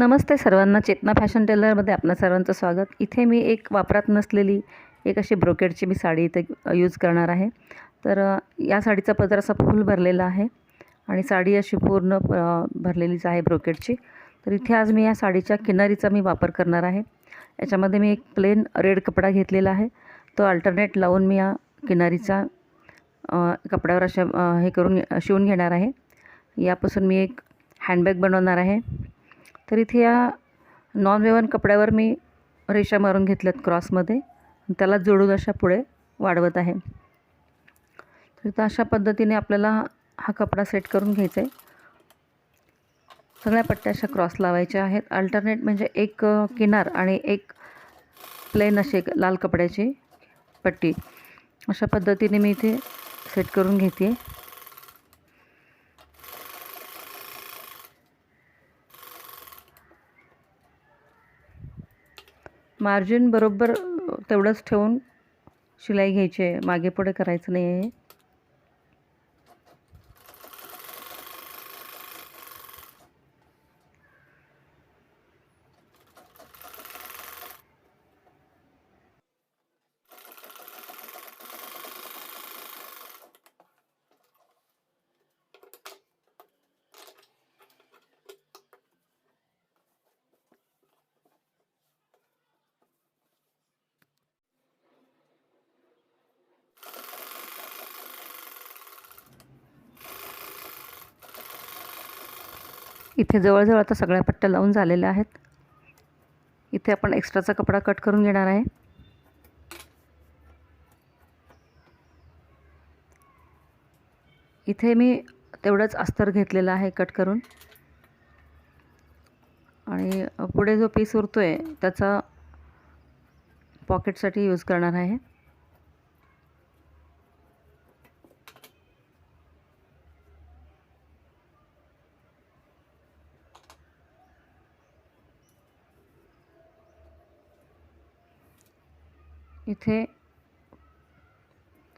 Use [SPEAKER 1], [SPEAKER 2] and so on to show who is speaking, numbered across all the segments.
[SPEAKER 1] नमस्ते सर्वांना. चेतना फॅशन टेलरमध्ये आपणा सर्वांचं स्वागत. इथे मी एक वापरात नसलेली एक अशी ब्रोकेडची मी साडी इथे यूज करणार आहे. तर या साडीचा पदर असा फुल भरलेला आहे आणि साडी अशी पूर्ण भरलेलीच आहे ब्रोकेडची. तर इथे आज मी या साडीच्या किनारीचा मी वापर करणार आहे. याच्यामध्ये मी एक प्लेन रेड कपडा घेतलेला आहे. तो अल्टरनेट लावून मी या किनारीचा कपड्यावर अशा हे करून शिवून घेणार आहे. यापासून मी एक हँडबॅग बनवणार आहे. तर इथे या नॉन वेवन कपड्यावर मी रेषा मारून घेतल्यात क्रॉसमध्ये त्याला जोडून अशा पुढे वाढवत आहे. तर अशा पद्धतीने आपल्याला हा कपडा सेट करून घ्यायचा आहे सगळ्या पट्ट्या अशा क्रॉस लावायच्या आहेत. अल्टरनेट म्हणजे एक किनार आणि एक प्लेन अशी लाल कपड्याची पट्टी. अशा पद्धतीने मी इथे सेट करून घेते आहे मार्जिन बरोबर तेवढंच ठेवून शिलाई घ्यायची आहे. मागे पुढे करायचं नाही आहे. इथे जवळजवळ आता सगळ्या पट्ट्या लावून झालेल्या आहेत. इथे आपण एक्स्ट्राचा कपडा कट करून घेणार आहे. इथे मी तेवढंच अस्तर घेतलेलं आहे कट करून. आणि पुढे जो पीस उरतो आहे त्याचा पॉकेटसाठी यूज करणार आहे. इथे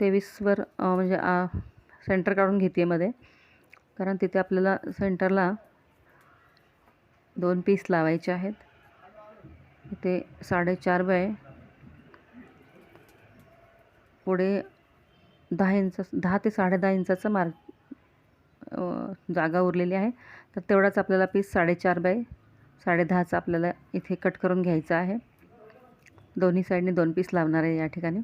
[SPEAKER 1] तेवीसवर म्हणजे सेंटर काढून घेते मध्ये. कारण तिथे आपल्याला सेंटरला दोन पीस लावायचे आहेत. इथे साडेचार बाय पुढे दहा इंच दहा ते साडे दहा इंचाचं मार्क जागा उरलेली आहे. तर तेवढाच आपल्याला पीस साडेचार बाय साडेदहाचा आपल्याला इथे कट करून घ्यायचा आहे. दोन्ही साईडने दोन पीस लावणार आहे या ठिकाणी.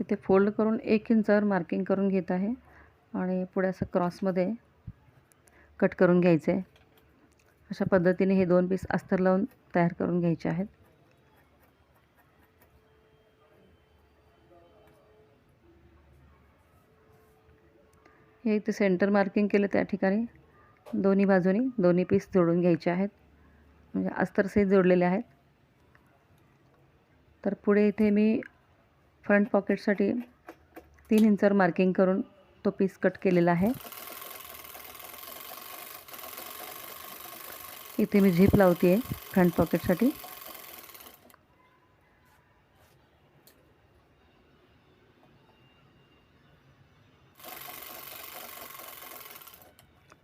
[SPEAKER 1] इथे फोल्ड करून एक इंचावर मार्किंग करून घेत आहे आणि पुढे असं क्रॉसमध्ये कट करून घ्यायचं आहे. अशा पद्धतीने हे दोन पीस अस्तर लावून तयार करून घ्यायचे आहेत. हे इथे सेंटर मार्किंग केलं त्या ठिकाणी. दोन्ही बाजूनी दोन्ही पीस जोडून घ्यायचे आहेत. म्हणजे अस्तरसहित जोडलेले आहेत. तर पुढे इथे मी फ्रंट पॉकेटसाठी तीन इंचावर मार्किंग करून तो पीस कट केलेला आहे. इथे मी झीप लावते आहे फ्रंट पॉकेटसाठी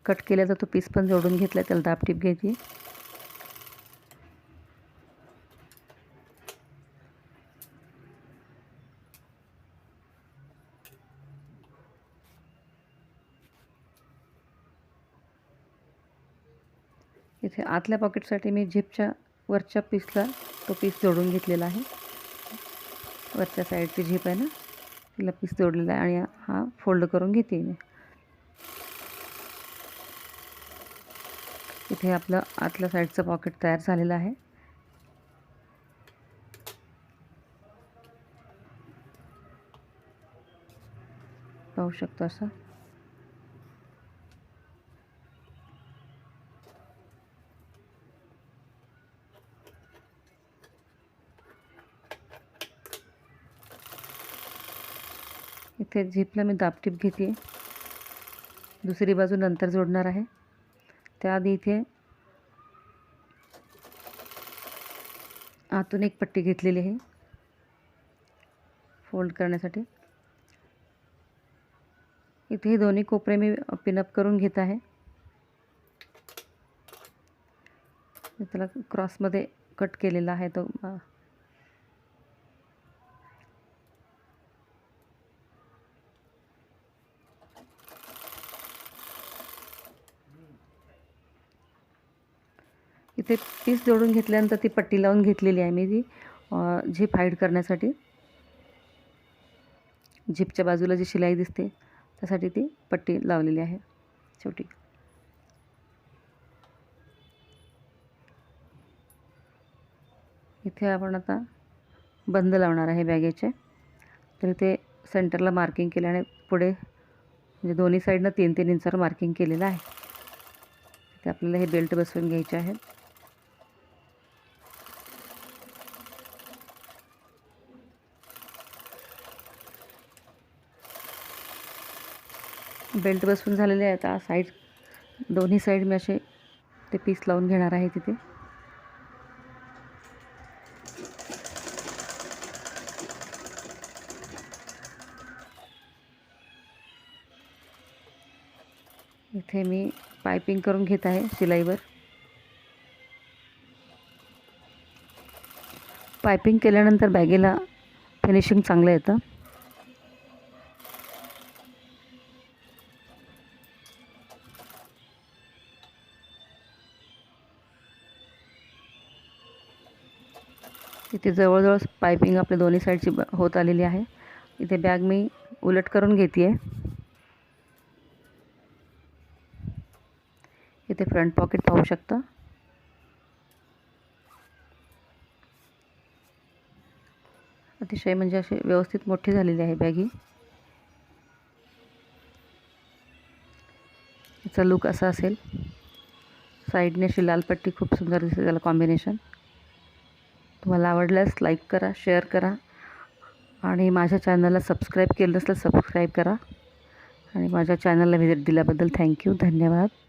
[SPEAKER 1] कट केल्याचा तो पीस पण जोडून घेतला त्याला दाबटीप घ्यायची. इथे आतल्या पॉकेटसाठी मी झिपच्या वरच्या पीसला तो पीस जोडून घेतलेला आहे. वरच्या साईडची झिप आहे ना तिला पीस जोडलेला आहे आणि हा फोल्ड करून घेते मी. इथे आपलं आतल्या साईडचं पॉकेट तयार झालेलं आहे. पाहू शकतो असं. इथे झिपला मी दाबटीप घेते. दुसरी बाजू नंतर जोडणार आहे. त्याआधी इथे आतून एक पट्टी घेतलेली आहे फोल्ड करण्यासाठी। इथे हे कोपरे मी पिनअप करून घेत आहे। त्याला क्रॉसमध्ये कट के आहे तो इथे पीस जोडून घेतल्यानंतर ती पट्टी लावून घेतलेली आहे मी ती झिप हाईड करण्यासाठी. झिपच्या बाजूला जी शिलाई दिसते त्यासाठी ती पट्टी लावलेली आहे छोटी इथे आपण आता बंद लावणार आहे बॅगेचे. तर इथे सेंटरला मार्किंग केलं आणि पुढे म्हणजे दोन्ही साईडनं तीन तीन इंचावर मार्किंग केलेलं आहे. इथे आपल्याला हे बेल्ट बसवून घ्यायचे आहेत. बेल्ट बसून झालेले आहे आता साईड दोन्ही साईड मी असे ते पीस लावून घेणार आहे तिथे. इथे मी पायपिंग करून घेत आहे शिलाईवर. पायपिंग केल्यानंतर बॅगेला फिनिशिंग चांगलं येतं. इथे जवळजवळ पायपिंग आपल्या दोन्ही साईडची होत आलेली आहे. इथे बॅग मी उलट करून घेते आहे इथे फ्रंट पॉकेट पाहू शकता. अतिशय म्हणजे अशी व्यवस्थित मोठी झालेली आहे बॅग ही. याचा लुक असा असेल. साईडने अशी लाल पट्टी खूप सुंदर दिसते त्याला कॉम्बिनेशन. तुम्हाला आवडल्यास लाईक करा शेअर करा आणि माझ्या चॅनलला सबस्क्राईब केलं नसलं सबस्क्राईब करा. आणि माझ्या चॅनलला व्हिजिट दिल्याबद्दल थँक्यू धन्यवाद.